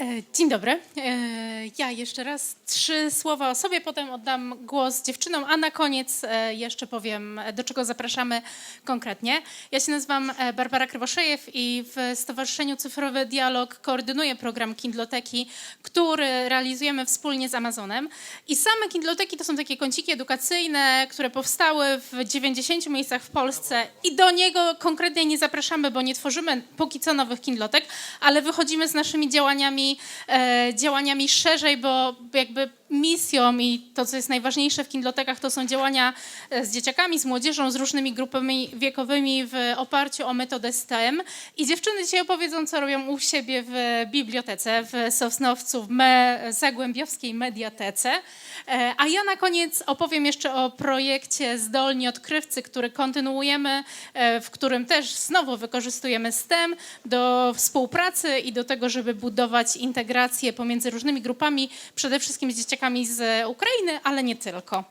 E, Dzień dobry. E, Ja jeszcze raz trzy słowa o sobie, potem oddam głos dziewczynom, a na koniec e, jeszcze powiem, do czego zapraszamy konkretnie. Ja się nazywam Barbara Krywoszejew i w Stowarzyszeniu Cyfrowy Dialog koordynuję program Kindloteki, który realizujemy wspólnie z Amazonem. I same Kindloteki to są takie kąciki edukacyjne, które powstały w 90 miejscach w Polsce i do niego konkretnie nie zapraszamy, bo nie tworzymy póki co nowych Kindlotek, ale wychodzimy z naszymi działaniami, e, działaniami szerzej, bo jakby misją i to, co jest najważniejsze w Kindlotekach, to są działania e, z dzieciakami, z młodzieżą, z różnymi grupami wiekowymi w oparciu o metodę STEM. I dziewczyny dzisiaj opowiedzą, co robią u siebie w bibliotece w Sosnowcu, w me, Zagłębiowskiej Mediatece. E, A ja na koniec opowiem jeszcze o projekcie Zdolni Odkrywcy, który kontynuujemy, e, w którym też znowu wykorzystujemy STEM do współpracy i do tego, żeby budować integrację pomiędzy różnymi grupami, przede wszystkim z dzieciakami z Ukrainy, ale nie tylko.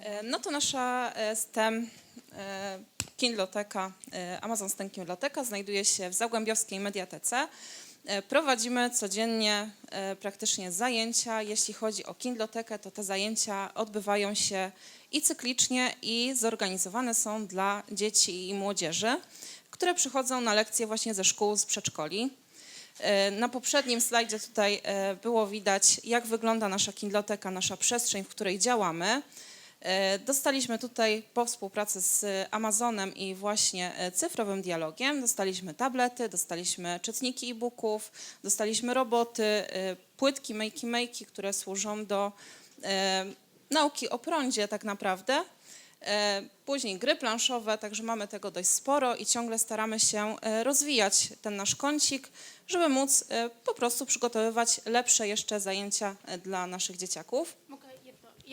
E, No to nasza e, STEM e, Kindloteka, Amazon STEM Kindloteka znajduje się w Zagłębiowskiej Mediatece. Prowadzimy codziennie praktycznie zajęcia. Jeśli chodzi o Kindlotekę, to te zajęcia odbywają się i cyklicznie, i zorganizowane są dla dzieci i młodzieży, które przychodzą na lekcje właśnie ze szkół, z przedszkoli. E, Na poprzednim slajdzie tutaj e, było widać, jak wygląda nasza Kindloteka, nasza przestrzeń, w której działamy. E, Dostaliśmy tutaj po współpracy z Amazonem i właśnie cyfrowym dialogiem, dostaliśmy tablety, dostaliśmy czytniki e-booków, dostaliśmy roboty, płytki makey makey, które służą do nauki o prądzie tak naprawdę. E, Później gry planszowe, także mamy tego dość sporo i ciągle staramy się e, rozwijać ten nasz kącik, żeby móc e, po prostu przygotowywać lepsze jeszcze zajęcia dla naszych dzieciaków.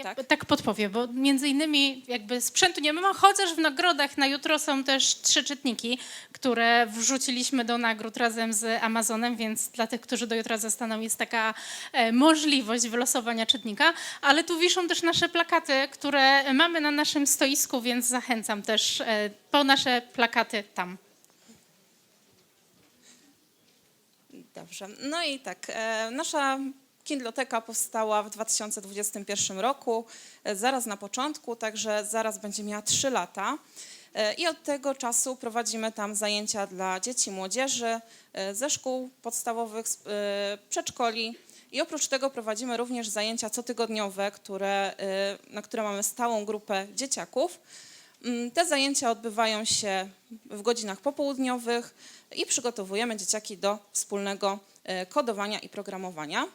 Tak. tak. podpowiem, bo między innymi jakby sprzętu nie mamy, chociaż w nagrodach na jutro są też trzy czytniki, które wrzuciliśmy do nagród razem z Amazonem, więc dla tych, którzy do jutra zostaną, jest taka e, możliwość wylosowania czytnika, ale tu wiszą też nasze plakaty, które mamy na naszym stoisku, więc zachęcam też e, po nasze plakaty tam. Dobrze. No i tak, e, nasza Kindloteka powstała w 2021 roku, e, zaraz na początku, także zaraz będzie miała 3 lata. E, I od tego czasu prowadzimy tam zajęcia dla dzieci, młodzieży e, ze szkół podstawowych, przedszkoli. I oprócz tego prowadzimy również zajęcia cotygodniowe, które, na które mamy stałą grupę dzieciaków. Mm, Te zajęcia odbywają się w godzinach popołudniowych i przygotowujemy dzieciaki do wspólnego kodowania i programowania.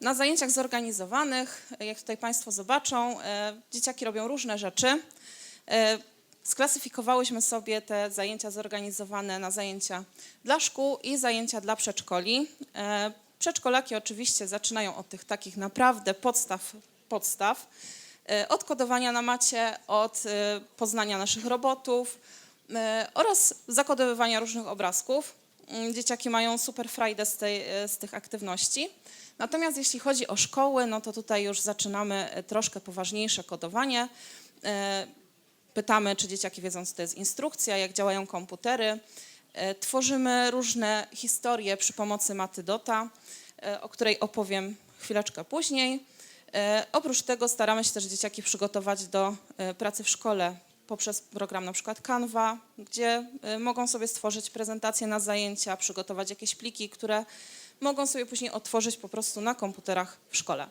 Na zajęciach zorganizowanych, jak tutaj Państwo zobaczą, e, dzieciaki robią różne rzeczy. E, Sklasyfikowałyśmy sobie te zajęcia zorganizowane na zajęcia dla szkół i zajęcia dla przedszkoli. E, Przedszkolaki oczywiście zaczynają od tych takich naprawdę podstaw, podstaw od kodowania na macie, od poznania naszych robotów oraz zakodowywania różnych obrazków. Mm, Dzieciaki mają super frajdę z, tej, e, z tych aktywności. Natomiast jeśli chodzi o szkoły, no to tutaj już zaczynamy e, troszkę poważniejsze kodowanie. Pytamy, czy dzieciaki wiedzą, co to jest instrukcja, jak działają komputery. Tworzymy różne historie przy pomocy maty Dota, o której opowiem chwileczkę później. Oprócz tego staramy się też dzieciaki przygotować do pracy w szkole poprzez program na przykład Canva, gdzie e, mogą sobie stworzyć prezentacje na zajęcia, przygotować jakieś pliki, które mogą sobie później otworzyć po prostu na komputerach w szkole.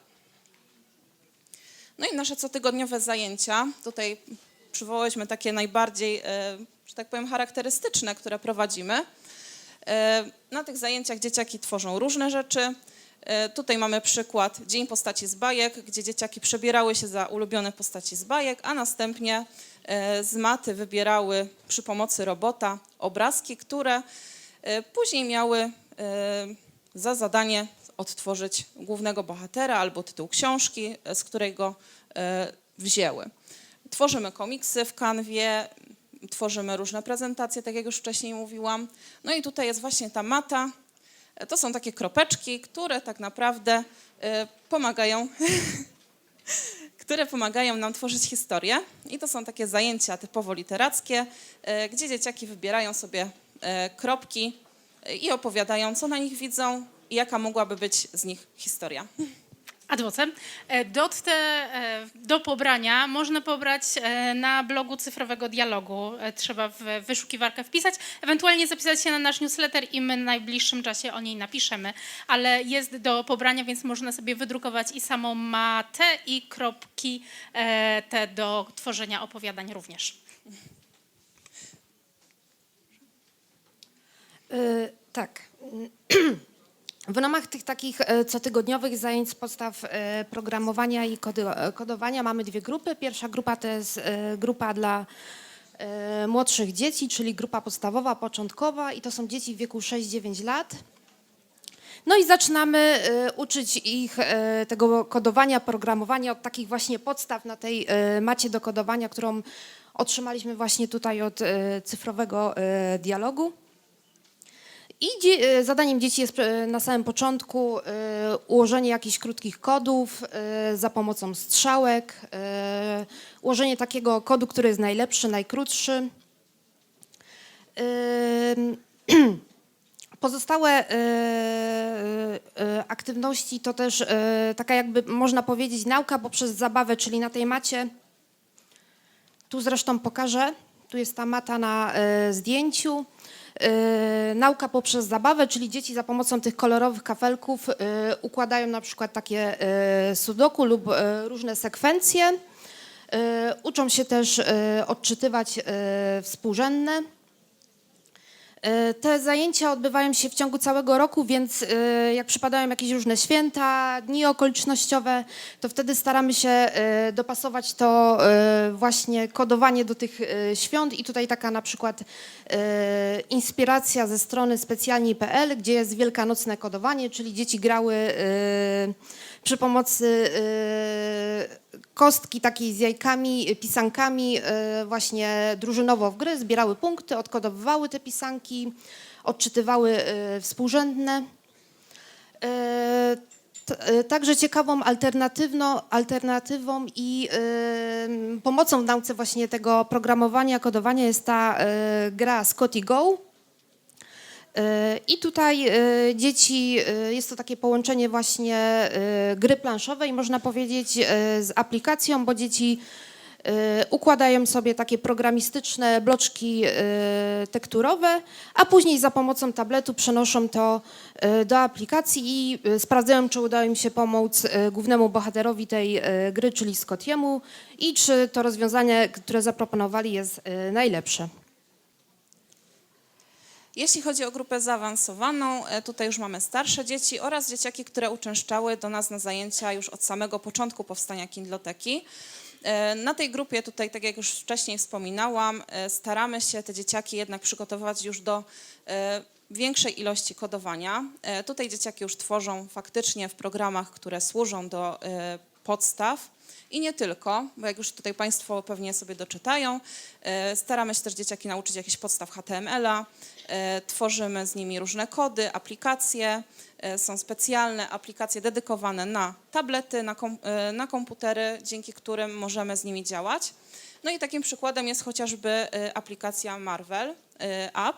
No i nasze cotygodniowe zajęcia. Tutaj przywołałyśmy takie najbardziej, e, że tak powiem, charakterystyczne, które prowadzimy. E, Na tych zajęciach dzieciaki tworzą różne rzeczy. Tutaj mamy przykład Dzień postaci z bajek, gdzie dzieciaki przebierały się za ulubione postaci z bajek, a następnie z maty wybierały przy pomocy robota obrazki, które e, później miały e, za zadanie odtworzyć głównego bohatera albo tytuł książki, e, z której go e, wzięły. Tworzymy komiksy w kanwie, tworzymy różne prezentacje, tak jak już wcześniej mówiłam. No i tutaj jest właśnie ta mata. E, To są takie kropeczki, które tak naprawdę e, pomagają, które pomagają nam tworzyć historię. I to są takie zajęcia typowo literackie, e, gdzie dzieciaki wybierają sobie e, kropki e, i opowiadają, co na nich widzą i jaka mogłaby być z nich historia. Adwocem. E, Dot te e, do pobrania można pobrać e, na blogu Cyfrowego Dialogu. Trzeba w wyszukiwarkę wpisać, ewentualnie zapisać się na nasz newsletter i my w najbliższym czasie o niej napiszemy. Ale jest do pobrania, więc można sobie wydrukować i samą matę i kropki te do tworzenia opowiadań również. Y, Tak. W ramach tych takich e, cotygodniowych zajęć z podstaw e, programowania i e, kodowania mamy dwie grupy. Pierwsza grupa to jest grupa dla młodszych dzieci, czyli grupa podstawowa, początkowa i to są dzieci w wieku 6-9 lat. No i zaczynamy uczyć ich tego kodowania, programowania od takich właśnie podstaw na tej macie do kodowania, którą otrzymaliśmy właśnie tutaj od cyfrowego dialogu. I dzie- e, zadaniem dzieci jest e, na samym początku e, ułożenie jakichś krótkich kodów za pomocą strzałek, ułożenie takiego kodu, który jest najlepszy, najkrótszy. Pozostałe aktywności to też taka jakby można powiedzieć nauka poprzez zabawę, czyli na tej macie, tu zresztą pokażę, tu jest ta mata na zdjęciu. E, nauka poprzez zabawę, czyli dzieci za pomocą tych kolorowych kafelków e, układają na przykład takie e, sudoku lub różne sekwencje. Uczą się też odczytywać współrzędne. E, Te zajęcia odbywają się w ciągu całego roku, więc e, jak przypadają jakieś różne święta, dni okolicznościowe, to wtedy staramy się e, dopasować to właśnie kodowanie do tych świąt. I tutaj taka na przykład inspiracja ze strony specjalni.pl, gdzie jest wielkanocne kodowanie, czyli dzieci grały przy pomocy e, kostki takiej z jajkami, e, pisankami e, właśnie drużynowo w gry, zbierały punkty, odkodowywały te pisanki, odczytywały współrzędne. Także ciekawą alternatywną, alternatywą i pomocą w nauce właśnie tego programowania, kodowania jest ta gra Scotty Go. I tutaj e, dzieci, e, jest to takie połączenie właśnie e, gry planszowej, można powiedzieć, z aplikacją, bo dzieci układają sobie takie programistyczne bloczki tekturowe, a później za pomocą tabletu przenoszą to do aplikacji i sprawdzają, czy udało im się pomóc głównemu bohaterowi tej gry, czyli Scottiemu i czy to rozwiązanie, które zaproponowali jest najlepsze. Jeśli chodzi o grupę zaawansowaną, e, tutaj już mamy starsze dzieci oraz dzieciaki, które uczęszczały do nas na zajęcia już od samego początku powstania Kindloteki. E, Na tej grupie tutaj, tak jak już wcześniej wspominałam, e, staramy się te dzieciaki jednak przygotowywać już do większej ilości kodowania. Tutaj dzieciaki już tworzą faktycznie w programach, które służą do podstaw. I nie tylko, bo jak już tutaj Państwo pewnie sobie doczytają, e, staramy się też dzieciaki nauczyć jakichś podstaw HTML-a, e, tworzymy z nimi różne kody, aplikacje, e, są specjalne aplikacje dedykowane na tablety, na, kom, na komputery, dzięki którym możemy z nimi działać. No i takim przykładem jest chociażby aplikacja Marvel App.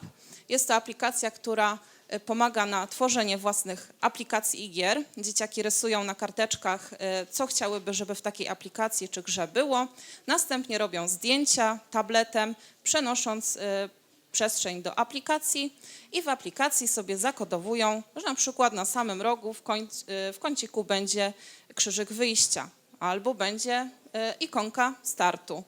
Jest to aplikacja, która pomaga na tworzenie własnych aplikacji i gier. Dzieciaki rysują na karteczkach, e, co chciałyby, żeby w takiej aplikacji czy grze było. Następnie robią zdjęcia tabletem, przenosząc e, przestrzeń do aplikacji i w aplikacji sobie zakodowują, że na przykład na samym rogu w, koń, e, w kąciku będzie krzyżyk wyjścia albo będzie e, ikonka startu.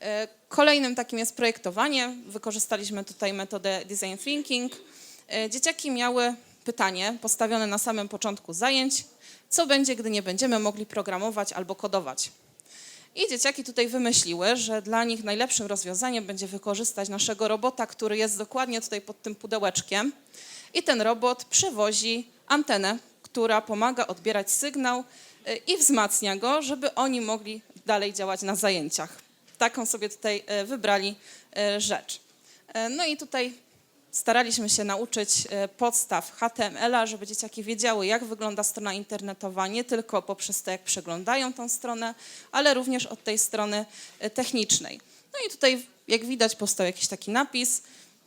E, Kolejnym takim jest projektowanie. Wykorzystaliśmy tutaj metodę design thinking. E, Dzieciaki miały pytanie postawione na samym początku zajęć, co będzie, gdy nie będziemy mogli programować albo kodować. I dzieciaki tutaj wymyśliły, że dla nich najlepszym rozwiązaniem będzie wykorzystać naszego robota, który jest dokładnie tutaj pod tym pudełeczkiem. I ten robot przewozi antenę, która pomaga odbierać sygnał e, i wzmacnia go, żeby oni mogli dalej działać na zajęciach. Taką sobie tutaj e, wybrali rzecz. No i tutaj staraliśmy się nauczyć e, podstaw HTML-a, żeby dzieciaki wiedziały, jak wygląda strona internetowa, nie tylko poprzez to, jak przeglądają tą stronę, ale również od tej strony e, technicznej. No i tutaj, jak widać, powstał jakiś taki napis.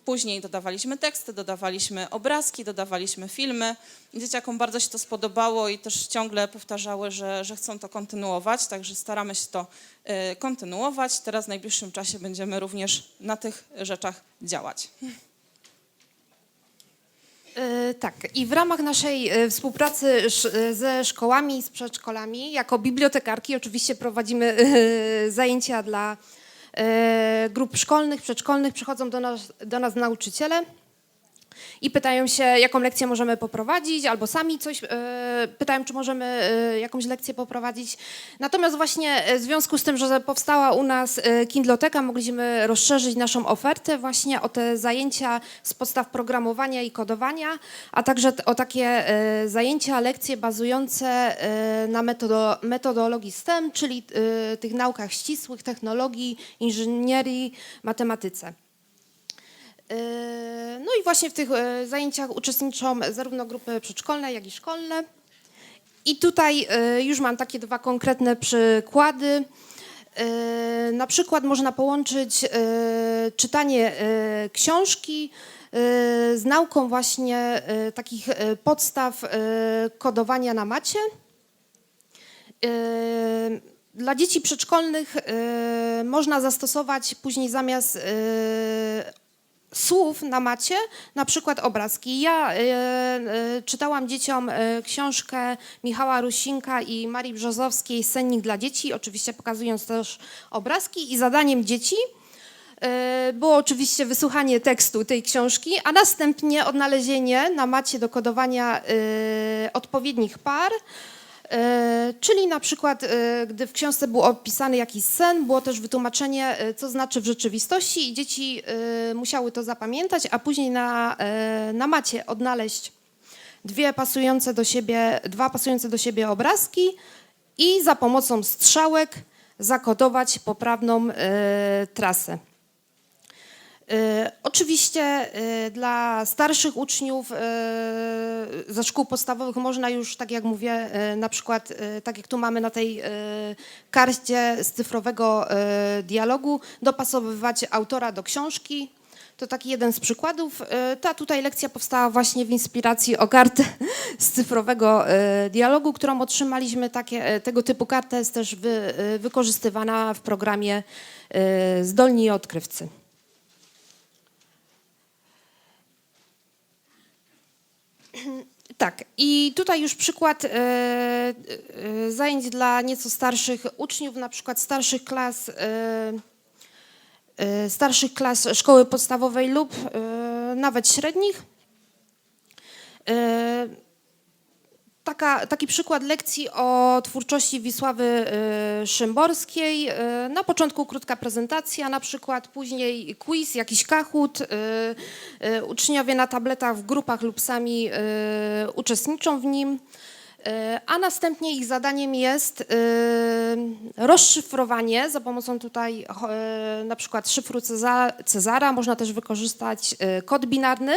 Później dodawaliśmy teksty, dodawaliśmy obrazki, dodawaliśmy filmy. Dzieciakom bardzo się to spodobało i też ciągle powtarzały, że, że chcą to kontynuować, także staramy się to e, kontynuować. Teraz w najbliższym czasie będziemy również na tych rzeczach działać. E, Tak, i w ramach naszej e, współpracy e, ze szkołami i z przedszkolami, jako bibliotekarki oczywiście prowadzimy zajęcia dla grup szkolnych, przedszkolnych. Przychodzą do nas, do nas nauczyciele i pytają się, jaką lekcję możemy poprowadzić, albo sami coś e, pytają, czy możemy e, jakąś lekcję poprowadzić. Natomiast właśnie e, w związku z tym, że powstała u nas Kindloteka, mogliśmy rozszerzyć naszą ofertę właśnie o te zajęcia z podstaw programowania i kodowania, a także o takie zajęcia, lekcje bazujące na metodo, metodologii STEM, czyli tych naukach ścisłych, technologii, inżynierii, matematyce. Yy, No i właśnie w tych e, zajęciach uczestniczą zarówno grupy przedszkolne, jak i szkolne. I tutaj e, już mam takie dwa konkretne przykłady. E, Na przykład można połączyć czytanie książki z nauką właśnie takich podstaw kodowania na macie. Dla dzieci przedszkolnych można zastosować później zamiast słów na macie, na przykład obrazki. Ja e, e, czytałam dzieciom e, książkę Michała Rusinka i Marii Brzozowskiej Sennik dla dzieci, oczywiście pokazując też obrazki i zadaniem dzieci było oczywiście wysłuchanie tekstu tej książki, a następnie odnalezienie na macie do kodowania odpowiednich par, Czyli na przykład, e, gdy w książce był opisany jakiś sen, było też wytłumaczenie, e, co znaczy w rzeczywistości i dzieci e, musiały to zapamiętać, a później na, e, na macie odnaleźć dwie pasujące do siebie, dwa pasujące do siebie obrazki i za pomocą strzałek zakodować poprawną e, trasę. E, Oczywiście e, dla starszych uczniów e, ze szkół podstawowych można już, tak jak mówię, na przykład, tak jak tu mamy na tej karcie z cyfrowego dialogu, dopasowywać autora do książki. To taki jeden z przykładów. Ta tutaj lekcja powstała właśnie w inspiracji o kartę z cyfrowego dialogu, którą otrzymaliśmy. Takie, tego typu karta jest też wy, wykorzystywana w programie Zdolni Odkrywcy. Tak, i tutaj już przykład e, e, zajęć dla nieco starszych uczniów, na przykład starszych klas, e, e, starszych klas szkoły podstawowej lub e, nawet średnich. E, taka, taki przykład lekcji o twórczości Wisławy e, Szymborskiej. E, Na początku krótka prezentacja, na przykład później quiz, jakiś kahut. e, Uczniowie na tabletach w grupach lub sami uczestniczą w nim. A następnie ich zadaniem jest rozszyfrowanie za pomocą tutaj na przykład szyfru Ceza- Cezara. Można też wykorzystać kod binarny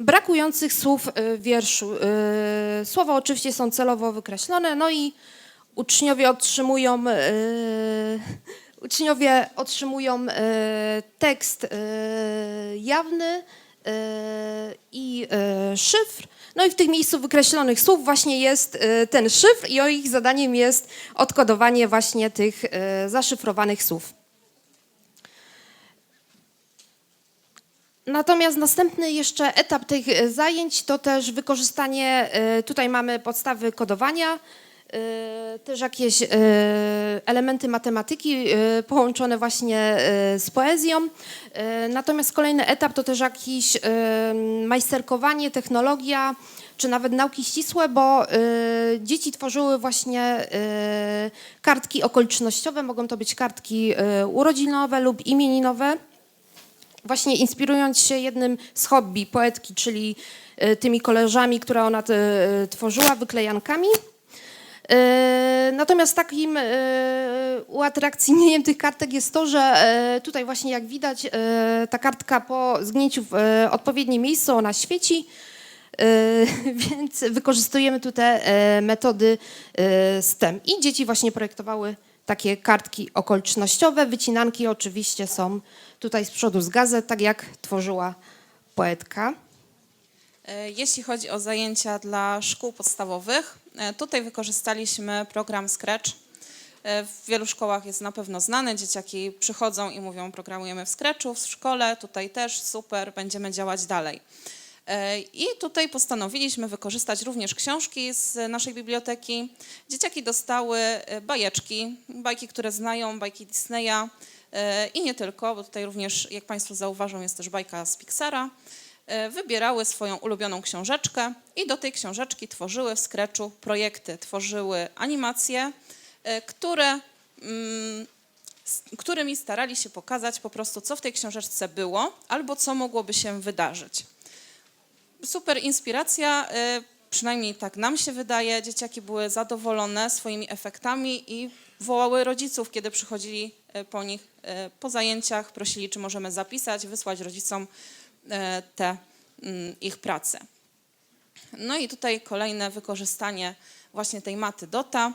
brakujących słów y, w wierszu. Y, Słowa oczywiście są celowo wykreślone, no i uczniowie otrzymują, y, uczniowie otrzymują y, tekst y, jawny y, i y, szyfr. No i w tych miejscu wykreślonych słów właśnie jest y, ten szyfr i ich zadaniem jest odkodowanie właśnie tych y, zaszyfrowanych słów. Natomiast następny jeszcze etap tych e, zajęć to też wykorzystanie, e, tutaj mamy podstawy kodowania, e, też jakieś elementy matematyki połączone właśnie z poezją. Natomiast kolejny etap to też jakieś majsterkowanie, technologia, czy nawet nauki ścisłe, bo dzieci tworzyły właśnie kartki okolicznościowe, mogą to być kartki urodzinowe lub imieninowe właśnie inspirując się jednym z hobby poetki, czyli e, tymi kolażami, które ona te, e, tworzyła, wyklejankami. E, Natomiast takim uatrakcyjnieniem tych kartek jest to, że tutaj właśnie jak widać ta kartka po zgnięciu w odpowiednie miejsce ona świeci, więc wykorzystujemy tutaj e, metody STEM i dzieci właśnie projektowały takie kartki okolicznościowe. Wycinanki oczywiście są tutaj z przodu z gazet, tak jak tworzyła poetka. E, Jeśli chodzi o zajęcia dla szkół podstawowych, e, tutaj wykorzystaliśmy program Scratch. E, W wielu szkołach jest na pewno znany. Dzieciaki przychodzą i mówią, programujemy w Scratchu w szkole, tutaj też super, będziemy działać dalej. I tutaj postanowiliśmy wykorzystać również książki z naszej biblioteki. Dzieciaki dostały bajeczki, bajki, które znają, bajki Disneya i nie tylko, bo tutaj również, jak Państwo zauważą, jest też bajka z Pixara. E, Wybierały swoją ulubioną książeczkę i do tej książeczki tworzyły w Scratchu projekty, tworzyły animacje, e, które mm, którymi starali się pokazać po prostu, co w tej książeczce było, albo co mogłoby się wydarzyć super inspiracja, przynajmniej tak nam się wydaje. Dzieciaki były zadowolone swoimi efektami i wołały rodziców, kiedy przychodzili y, po nich y, po zajęciach, prosili, czy możemy zapisać, wysłać rodzicom y, te mm, ich prace. No i tutaj kolejne wykorzystanie właśnie tej maty Dota.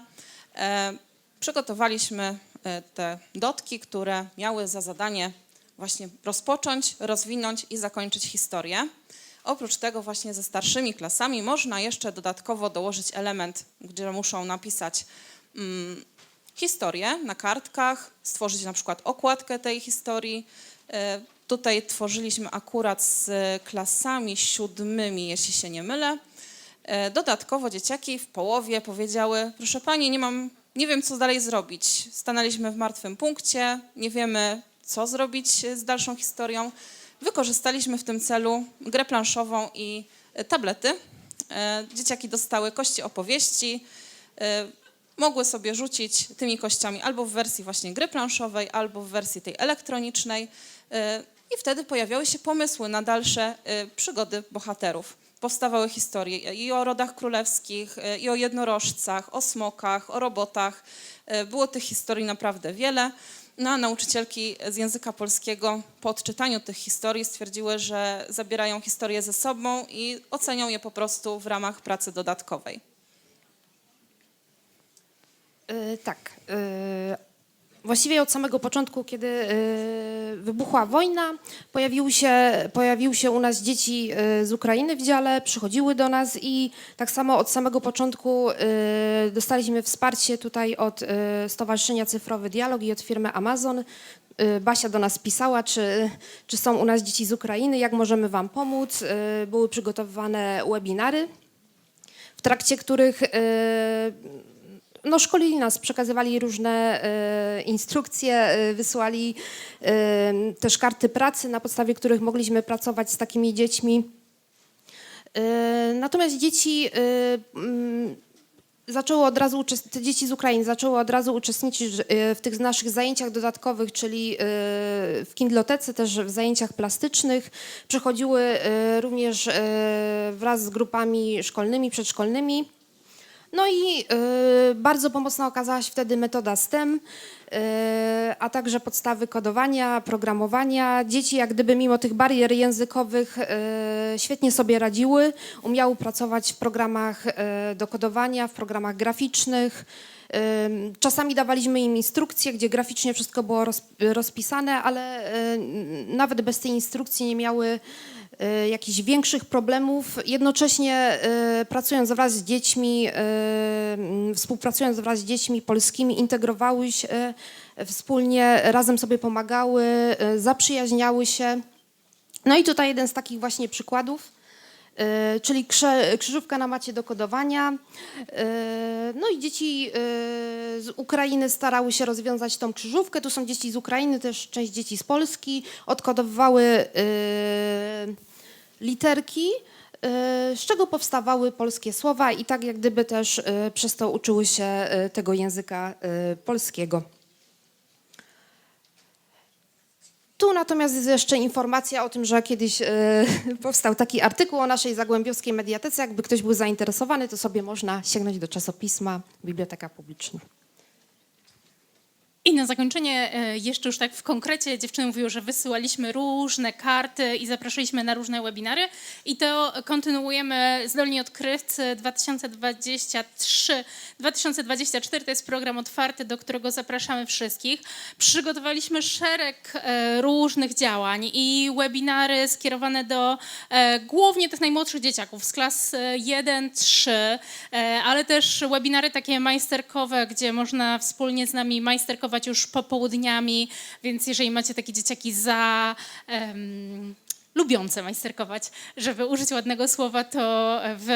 E, Przygotowaliśmy e, te dotki, które miały za zadanie właśnie rozpocząć, rozwinąć i zakończyć historię. Oprócz tego właśnie ze starszymi klasami można jeszcze dodatkowo dołożyć element, gdzie muszą napisać mm, historię na kartkach, stworzyć na przykład okładkę tej historii. E, Tutaj tworzyliśmy akurat z klasami siódmymi, jeśli się nie mylę. E, Dodatkowo dzieciaki w połowie powiedziały: Proszę pani, nie mam, nie wiem, co dalej zrobić. Stanęliśmy w martwym punkcie, nie wiemy, co zrobić z dalszą historią. Wykorzystaliśmy w tym celu grę planszową i tablety. E, Dzieciaki dostały kości opowieści. Mogły sobie rzucić tymi kościami albo w wersji właśnie gry planszowej, albo w wersji tej elektronicznej. e, I wtedy pojawiały się pomysły na dalsze e, przygody bohaterów powstawały historie i o rodach królewskich, e, i o jednorożcach, o smokach, o robotach. Było tych historii naprawdę wiele. No a nauczycielki z języka polskiego po odczytaniu tych historii stwierdziły, że zabierają historie ze sobą i ocenią je po prostu w ramach pracy dodatkowej. Y, Tak. y, Właściwie od samego początku, kiedy y, wybuchła wojna, pojawiły się, pojawiły się u nas dzieci z Ukrainy w dziale, przychodziły do nas i tak samo od samego początku dostaliśmy wsparcie tutaj od Stowarzyszenia Cyfrowy Dialog i od firmy Amazon. Basia do nas pisała, czy, czy są u nas dzieci z Ukrainy, jak możemy Wam pomóc. Były przygotowywane webinary, w trakcie których no, szkolili nas, przekazywali różne e, instrukcje, e, wysłali e, też karty pracy, na podstawie których mogliśmy pracować z takimi dziećmi. E, natomiast dzieci zaczęły od razu te dzieci z Ukrainy zaczęły od razu uczestniczyć w tych naszych zajęciach dodatkowych, czyli w kindlotece, też w zajęciach plastycznych. Przychodziły e, również wraz z grupami szkolnymi, przedszkolnymi. No i y, bardzo pomocna okazała się wtedy metoda STEM, y, a także podstawy kodowania, programowania. Dzieci jak gdyby mimo tych barier językowych y, świetnie sobie radziły, umiały pracować w programach do kodowania, w programach graficznych. Czasami dawaliśmy im instrukcje, gdzie graficznie wszystko było roz, rozpisane, ale nawet bez tej instrukcji nie miały jakichś większych problemów. Jednocześnie y, pracując wraz z dziećmi, y, mm, współpracując wraz z dziećmi polskimi, integrowały się y, wspólnie, razem sobie pomagały, y, zaprzyjaźniały się. No i tutaj jeden z takich właśnie przykładów, y, czyli krzyżówka na macie do kodowania. Y, No i dzieci y, z Ukrainy starały się rozwiązać tą krzyżówkę. Tu są dzieci z Ukrainy, też część dzieci z Polski. Odkodowywały y, literki, y, z czego powstawały polskie słowa i tak jak gdyby też y, przez to uczyły się y, tego języka y, polskiego. Tu natomiast jest jeszcze informacja o tym, że kiedyś e, powstał taki artykuł o naszej zagłębiowskiej mediatece. Jakby ktoś był zainteresowany, to sobie można sięgnąć do czasopisma Biblioteka Publiczna. I na zakończenie e, jeszcze już tak w konkrecie dziewczyny mówiły, że wysyłaliśmy różne karty i zapraszaliśmy na różne webinary i to kontynuujemy zdolni odkrywcy 2023-2024 to jest program otwarty, do którego zapraszamy wszystkich. Przygotowaliśmy szereg e, różnych działań i webinary skierowane do e, głównie tych najmłodszych dzieciaków z klas e, 1-3, e, ale też webinary takie majsterkowe, gdzie można wspólnie z nami majsterkować już popołudniami, więc jeżeli macie takie dzieciaki za... em, lubiące majsterkować, żeby użyć ładnego słowa, to w,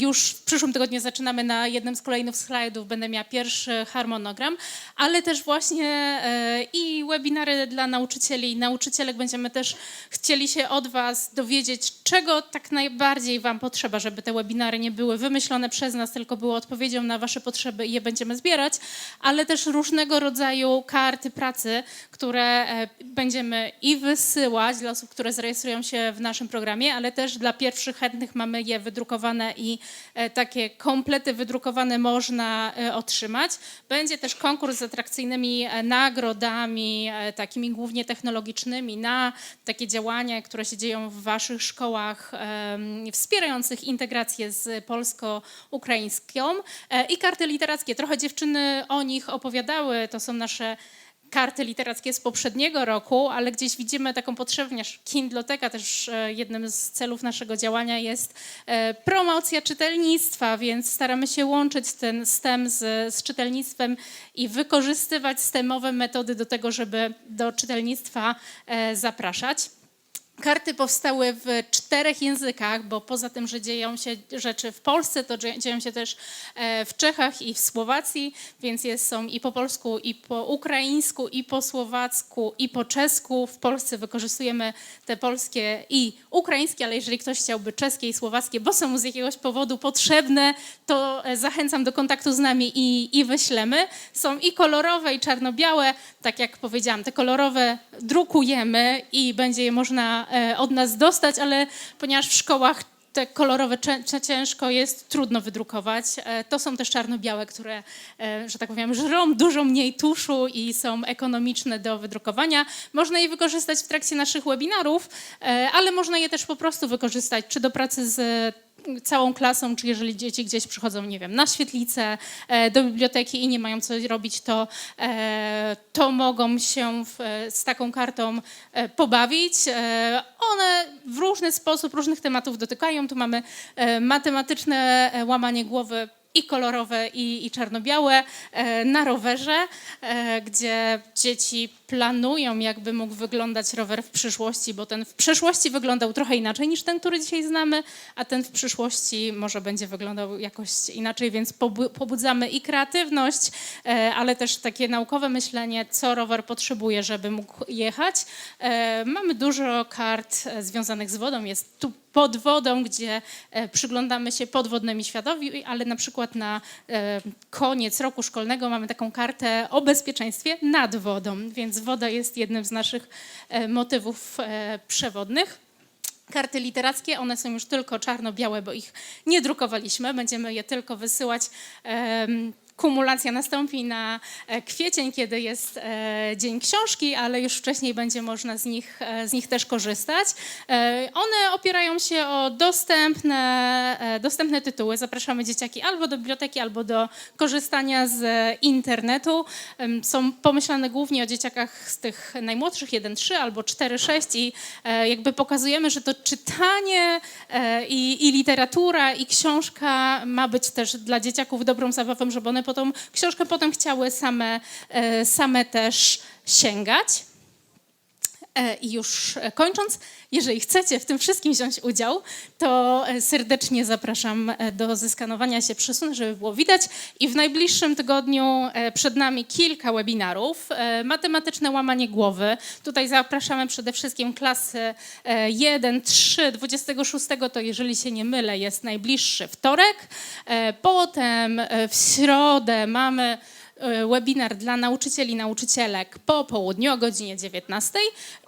już w przyszłym tygodniu zaczynamy na jednym z kolejnych slajdów, będę miała pierwszy harmonogram, ale też właśnie e, i webinary dla nauczycieli. I nauczycielek będziemy też chcieli się od Was dowiedzieć, czego tak najbardziej Wam potrzeba, żeby te webinary nie były wymyślone przez nas, tylko były odpowiedzią na Wasze potrzeby i je będziemy zbierać, ale też różnego rodzaju karty pracy, które e, będziemy i wysyłać dla osób, które zarejestrują się w naszym programie, ale też dla pierwszych chętnych mamy je wydrukowane i e, takie komplety wydrukowane można e, otrzymać. Będzie też konkurs z atrakcyjnymi e, nagrodami, takimi głównie technologicznymi na takie działania, które się dzieją w waszych szkołach wspierających integrację z polsko-ukraińską i karty literackie. Trochę dziewczyny o nich opowiadały, to są nasze karty literackie z poprzedniego roku, ale gdzieś widzimy taką potrzebę, ponieważ Kindloteka też e, jednym z celów naszego działania jest e, promocja czytelnictwa, więc staramy się łączyć ten STEM z, z czytelnictwem i wykorzystywać STEMowe metody do tego, żeby do czytelnictwa e, zapraszać. Karty powstały w czterech językach, bo poza tym, że dzieją się rzeczy w Polsce, to dzie- dzieją się też e, w Czechach i w Słowacji, więc jest, są i po polsku, i po ukraińsku, i po słowacku, i po czesku. W Polsce wykorzystujemy te polskie i ukraińskie, ale jeżeli ktoś chciałby czeskie i słowackie, bo są z jakiegoś powodu potrzebne, to e, zachęcam do kontaktu z nami i, i wyślemy. Są i kolorowe, i czarno-białe. Tak jak powiedziałam, te kolorowe drukujemy i będzie je można od nas dostać, ale ponieważ w szkołach te kolorowe ciężko jest, trudno wydrukować. E, To są też czarno-białe, które, e, że tak powiem, żrą dużo mniej tuszu i są ekonomiczne do wydrukowania. Można je wykorzystać w trakcie naszych webinarów, e, ale można je też po prostu wykorzystać, czy do pracy z całą klasą, czy jeżeli dzieci gdzieś przychodzą, nie wiem, na świetlicę, e, do biblioteki i nie mają co robić, to, e, to mogą się w, e, z taką kartą pobawić. One w różny sposób różnych tematów dotykają. Tu mamy matematyczne łamanie głowy i kolorowe, i, i czarno-białe e, na rowerze, e, gdzie dzieci planują, jakby mógł wyglądać rower w przyszłości, bo ten w przeszłości wyglądał trochę inaczej niż ten, który dzisiaj znamy, a ten w przyszłości może będzie wyglądał jakoś inaczej, więc pobu- pobudzamy i kreatywność, e, ale też takie naukowe myślenie, co rower potrzebuje, żeby mógł jechać. Mamy dużo kart związanych z wodą, jest tu pod wodą, gdzie e, przyglądamy się podwodnymi światowi, ale na przykład na e, koniec roku szkolnego mamy taką kartę o bezpieczeństwie nad wodą, więc woda jest jednym z naszych e, motywów przewodnych. Karty literackie, one są już tylko czarno-białe, bo ich nie drukowaliśmy. Będziemy je tylko wysyłać. Kumulacja nastąpi na e, kwiecień, kiedy jest e, Dzień Książki, ale już wcześniej będzie można z nich, e, z nich też korzystać. One opierają się o dostępne, dostępne tytuły. Zapraszamy dzieciaki albo do biblioteki, albo do korzystania z internetu. Są pomyślane głównie o dzieciakach z tych najmłodszych 1-3 albo 4-6 i jakby pokazujemy, że to czytanie i, i literatura i książka ma być też dla dzieciaków dobrą zabawą, żeby one potem, książkę potem chciały same, e, same też sięgać. E, I już e, kończąc, jeżeli chcecie w tym wszystkim wziąć udział, to e, serdecznie zapraszam do zeskanowania się przesunę, żeby było widać. I w najbliższym tygodniu przed nami kilka webinarów. Matematyczne łamanie głowy. Tutaj zapraszamy przede wszystkim klasy e, 1, 3, 26, to jeżeli się nie mylę, jest najbliższy wtorek. Potem w środę mamy webinar dla nauczycieli i nauczycielek po południu o godzinie 19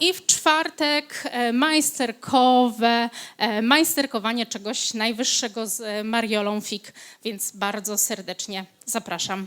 i w czwartek e, majsterkowe, e, majsterkowanie czegoś najwyższego z e, Mariolą Fik, więc bardzo serdecznie zapraszam.